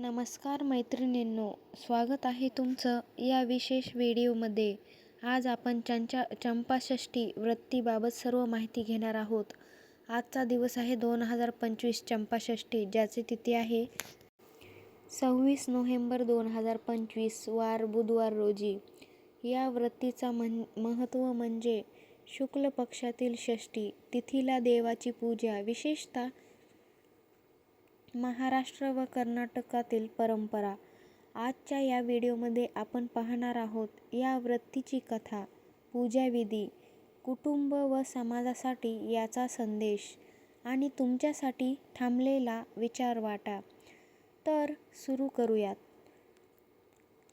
नमस्कार मैत्रिणींनो स्वागत आहे तुमचं या विशेष व्हिडिओमध्ये. आज आपण चंचा चंपाषष्ठी व्रतीबाबत सर्व माहिती घेणार आहोत. आजचा दिवस आहे दोन हजार पंचवीस चंपाषष्ठी ज्याची तिथी आहे सव्वीस नोव्हेंबर दोन हजार पंचवीस वार बुधवार रोजी. या व्रतीचा मन महत्त्व म्हणजे शुक्ल पक्षातील षष्ठी तिथीला देवाची पूजा विशेषतः महाराष्ट्र व कर्नाटकातील परंपरा. आजच्या या व्हिडिओमध्ये आपण पाहणार आहोत या वृत्तीची कथा पूजाविधी कुटुंब व समाजासाठी याचा संदेश आणि तुमच्यासाठी थांबलेला विचार वाटा. तर सुरू करूयात.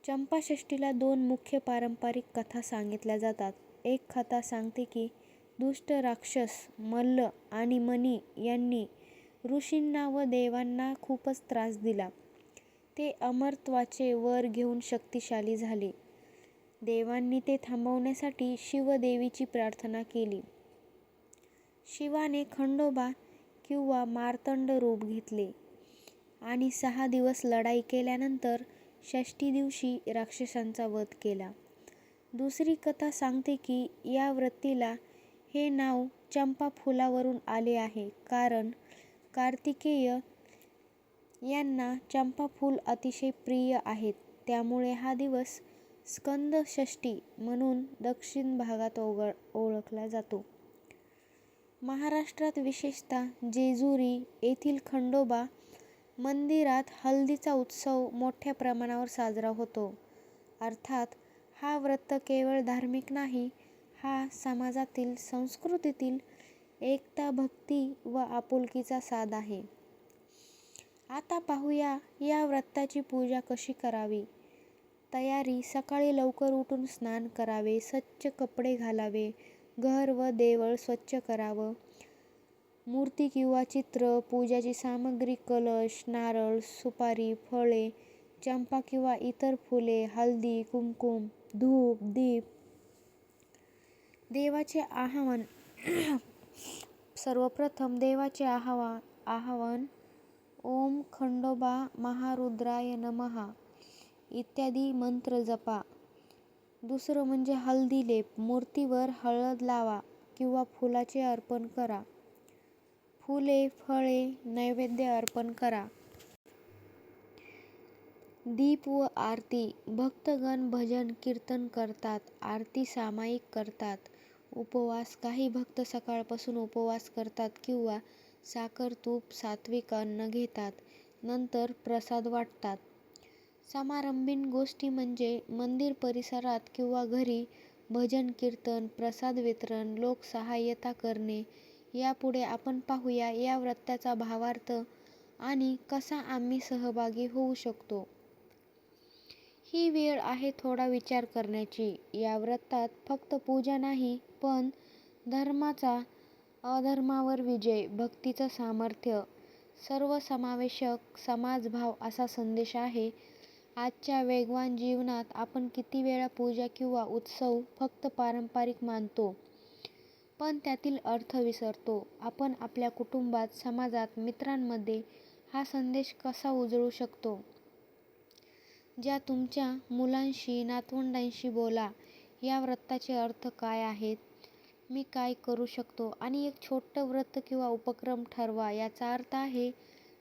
चंपाषष्ठीला दोन मुख्य पारंपरिक कथा सांगितल्या जातात. एक कथा सांगते की दुष्ट राक्षस मल्ल आणि मणी यांनी ऋषींना व देवांना खूपच त्रास दिला. ते अमरत्वाचे वर घेऊन शक्तिशाली झाले. देवांनी ते थांबवण्यासाठी शिवदेवीची प्रार्थना केली. शिवाने खंडोबा किंवा मार्तंड रूप घेतले आणि सहा दिवस लढाई केल्यानंतर षष्टी दिवशी राक्षसांचा वध केला. दुसरी कथा सांगते की या व्रतीला हे नाव चंपा फुलावरून आले आहे. कारण कार्तिकेय यांना चंपा फूल अतिशय प्रिय आहेत. त्यामुळे हा दिवस स्कंद षष्ठी म्हणून दक्षिण भागात ओघ ओळखला जातो. महाराष्ट्रात विशेषतः जेजुरी येथील खंडोबा मंदिरात हळदीचा उत्सव मोठ्या प्रमाणावर साजरा होतो. अर्थात हा व्रत केवळ धार्मिक नाही हा समाजातील संस्कृतीतील एकता भक्ती व आपुलकीचा साध आहे. आता पाहूया या व्रताची पूजा कशी करावी? तयारी सकाळी लवकर उठून स्नान करावे स्वच्छ कपडे घालावे घर व देवळ स्वच्छ करावं. मूर्ती किंवा चित्र पूजाची सामग्री कलश नारळ सुपारी फळे चंपा किंवा इतर फुले हळदी कुमकुम धूप दीप. देवाचे आवाहन सर्वप्रथम देवाचे आहावा आवाहन ओम खंडोबा महारुद्राय नमहा इत्यादी मंत्र जपा. दुसरं म्हणजे हल्दी लेप मूर्तीवर हळद लावा किंवा फुलाचे अर्पण करा. फुले फळे नैवेद्य अर्पण करा. दीप व आरती भक्तगण भजन कीर्तन करतात आरती सामायिक करतात. उपवास काही भक्त सकाळपासून उपवास करतात किंवा साखर तूप सात्विक अन्न घेतात नंतर प्रसाद वाटतात. समारंभीन गोष्टी म्हणजे मंदिर परिसरात किंवा घरी भजन कीर्तन प्रसाद वितरण लोकसहाय्यता करणे यापुढे आपण पाहूया या व्रताचा भावार्थ आणि कसा आम्ही सहभागी होऊ शकतो. ही वेळ आहे थोडा विचार करण्याची. या व्रतात फक्त पूजा नाही पण धर्माचा अधर्मावर विजय भक्तीचं सामर्थ्य सर्वसमावेशक समाजभाव असा संदेश आहे. आजच्या वेगवान जीवनात आपण किती वेळा पूजा किंवा उत्सव फक्त पारंपरिक मानतो पण त्यातील अर्थ विसरतो. आपण आपल्या कुटुंबात समाजात मित्रांमध्ये हा संदेश कसा उजळू शकतो? ज्या तुमच्या मुलांशी नातवंडांशी बोला. या व्रताचे अर्थ काय आहेत? मी काय करू शकतो? आणि एक छोटं व्रत किंवा उपक्रम ठरवा. याचा अर्थ आहे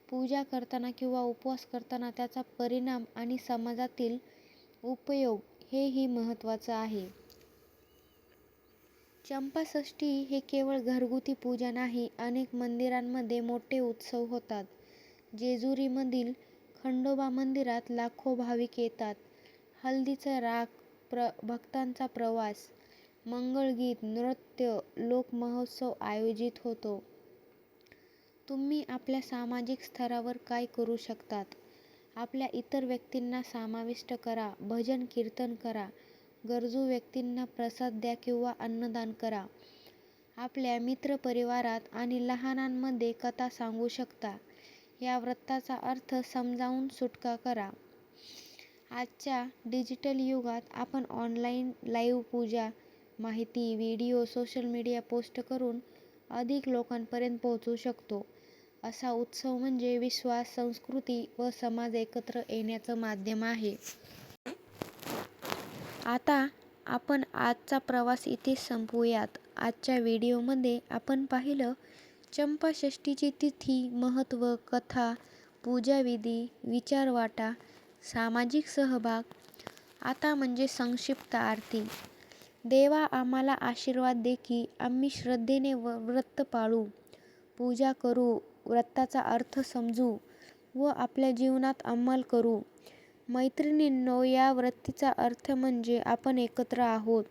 पूजा करताना किंवा उपवास करताना त्याचा परिणाम आणि समाजातील उपयोग हेही महत्त्वाचं आहे. चंपाषष्ठी हे केवळ घरगुती पूजा नाही अनेक मंदिरांमध्ये मोठे उत्सव होतात. जेजुरीमधील खंडोबा मंदिरात लाखो भाविक येतात. हळदीचा राग प्र भक्तांचा प्रवास मंगळगीत नृत्य लोकमहोत्सव आयोजित होतो. तुम्ही आपल्या सामाजिक स्तरावर काय करू शकतात? आपल्या इतर व्यक्तींना समाविष्ट करा भजन कीर्तन करा गरजू व्यक्तींना प्रसाद द्या किंवा अन्नदान करा. आपल्या मित्रपरिवारात आणि लहानांमध्ये कथा सांगू शकता. या व्रताचा अर्थ समजावून सुटका करा आजच्या डिजिटल युगात आपण ऑनलाईन लाईव्ह पूजा माहिती व्हिडिओ सोशल मीडिया पोस्ट करून अधिक लोकांपर्यंत पोहोचू शकतो असा उत्सव म्हणजे विश्वास, संस्कृती व समाज एकत्र येण्याचं माध्यम आहे. आता आपण आजचा प्रवास इथे संपवूयात. आजच्या व्हिडिओमध्ये आपण पाहिलं चंपाषष्ठीची तिथी, महत्त्व, कथा, पूजाविधी, विचारवाटा, सामाजिक सहभाग. आता म्हणजे संक्षिप्त आरती. देवा आम्हाला आशीर्वाद दे की आम्ही श्रद्धेने व व्रत पाळू, पूजा करू, व्रताचा अर्थ समजू व आपल्या जीवनात अंमल करू. मैत्रिणींनो, या व्रतीचा अर्थ म्हणजे आपण एकत्र आहोत,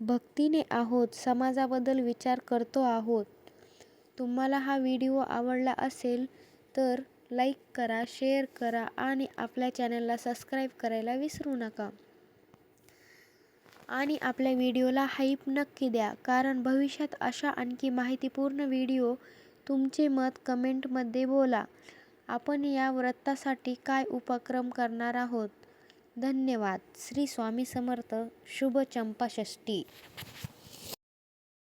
भक्तीने आहोत, समाजाबद्दल विचार करतो आहोत. तुम्हाला हा व्हिडिओ आवडला असेल तर लाईक करा, शेअर करा आणि आपल्या चॅनलला सबस्क्राईब करायला विसरू नका. आणि आपल्या व्हिडिओला हाईप नक्की द्या कारण भविष्यात अशा आणखी माहितीपूर्ण व्हिडिओ तुमचे मत कमेंटमध्ये बोला. आपण या व्रतासाठी काय उपक्रम करणार आहोत. धन्यवाद. श्री स्वामी समर्थ. शुभ चंपाषष्ठी.